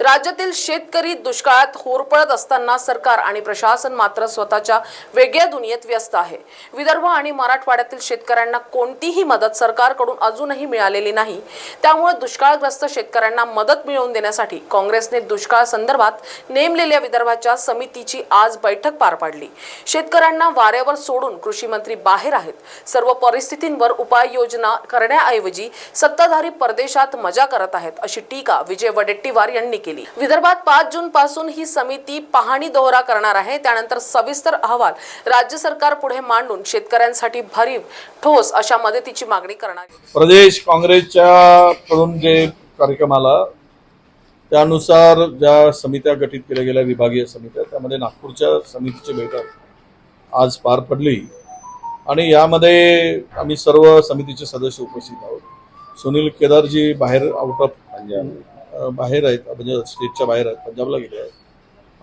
राज्यातील शेतकरी दुष्काळात होरपळत असताना सरकार आणि प्रशासन मात्र स्वतःच्या वेगळ्या दुनियेत व्यस्त आहे. विदर्भ आणि मराठवाड्यातील शेतकऱ्यांना कोणतीही मदत सरकारकडून अजूनही मिळालेली नाही. त्यामुळे दुष्काळग्रस्त शेतकऱ्यांना मदत मिळवून देण्यासाठी काँग्रेसने दुष्काळ संदर्भात नेमलेल्या विदर्भाच्या समितीची आज बैठक पार पाडली. शेतकऱ्यांना वाऱ्यावर सोडून कृषी मंत्री बाहेर आहेत. सर्व परिस्थितींवर उपाययोजना करण्याऐवजी सत्ताधारी परदेशात मजा करत आहेत अशी टीका विजय वडेट्टीवार यांनी केली. विदर्भात पाच जून पासून ही समिती पाहणी दौरा करणार आहे. त्यानंतर सविस्तर अहवाल राज्य सरकार पुढे मांडून शेतकऱ्यांसाठी भरीव ठोस अशा मदतीची मागणी करणार प्रदेश काँग्रेसच्या कडून जे कार्यक्रम आला त्यानुसार ज्या समित्या गठीत केल्या गेल्या विभागीय समित्या त्यामध्ये नागपूरच्या समितीची बैठक आज पार पडली. आणि यामध्ये आम्ही सर्व समितीचे सदस्य उपस्थित आहोत. सुनील केदारजी बाहेर आउट ऑफ बाहेर आहेत म्हणजे स्टेटच्या बाहेर आहेत पंजाबला गेले आहेत.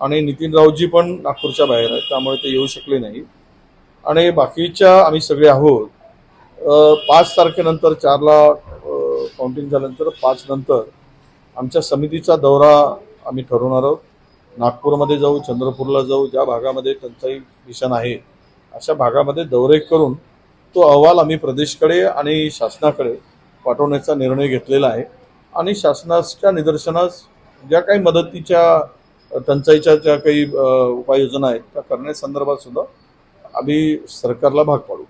आणि नितीन राऊतजी पण नागपूरच्या बाहेर आहेत त्यामुळे ते येऊ शकले नाही. आणि बाकीच्या आम्ही सगळे आहोत पाच तारखेनंतर चारला काउंटिंग झाल्यानंतर पाच नंतर आमच्या समितीचा दौरा आम्ही ठरवणार आहोत. नागपूरमध्ये जाऊ चंद्रपूरला जाऊ ज्या भागामध्ये टंचाई मिशन आहे अशा भागामध्ये दौरे करून तो अहवाल आम्ही प्रदेशकडे आणि शासनाकडे पाठवण्याचा निर्णय घेतलेला आहे. आणि शासनाच्या निदर्शनास ज्या काही मदतीच्या टंचाईच्या ज्या काही उपाययोजना आहेत त्या करण्यासंदर्भात सुद्धा आम्ही सरकारला भाग पाडू.